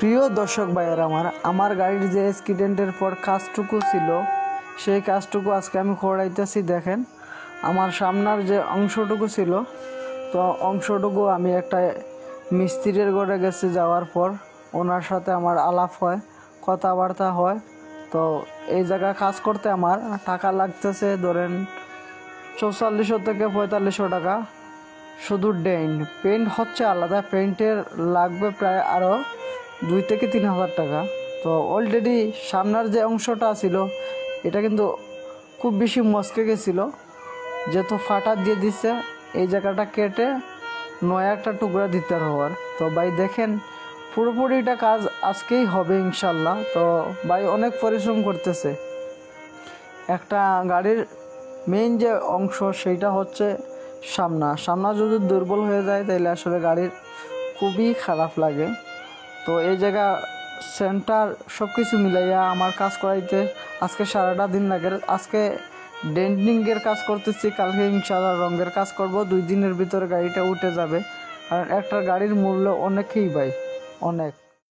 প্রিয় দর্শক ভাইয়ের, আমার আমার গাড়ির যে অ্যাক্সিডেন্টের পর কাজটুকু ছিল, সেই কাজটুকু আজকে আমি খোড়াইতেছি, দেখেন। আমার সামনার যে অংশটুকু ছিল, তো অংশটুকু আমি একটা মিস্ত্রির ঘরে গেছি যাওয়ার পর, ওনার সাথে আমার আলাপ হয়, কথাবার্তা হয়। তো এই জায়গায় কাজ করতে আমার টাকা লাগতেছে, ধরেন চৌচল্লিশশো থেকে পঁয়তাল্লিশশো টাকা। শুধু ডেন্ট পেন্ট হচ্ছে আলাদা পেন্টের লাগবে প্রায় আরও দুই থেকে তিন হাজার টাকা। তো অলরেডি সামনার যে অংশটা ছিল, এটা কিন্তু খুব বেশি মস্কে গেছিল। যেহেতু ফাটা দিয়ে দিচ্ছে এই জায়গাটা কেটে নয়া একটা টুকরা দিতে হওয়ার। তো ভাই দেখেন পুরোপুরিটা কাজ আজকেই হবে ইনশাল্লাহ। তো ভাই অনেক পরিশ্রম করতেছে। একটা গাড়ির মেইন যে অংশ, সেইটা হচ্ছে সামনা। সামনা যদি দুর্বল হয়ে যায় তাহলে আসলে গাড়ির খুবই খারাপ লাগে। তো এই জায়গা সেন্টার সব কিছু মিলাইয়া আমার কাজ করাইতে আজকে সারাটা দিন লাগে। আজকে ডেন্টিংয়ের কাজ করতেছি, কালকে ইনশাল্লাহ রঙের কাজ করব। দুই দিনের ভিতরে গাড়িটা উঠে যাবে। কারণ একটা গাড়ির মূল্য অনেকেই ভাই, অনেক।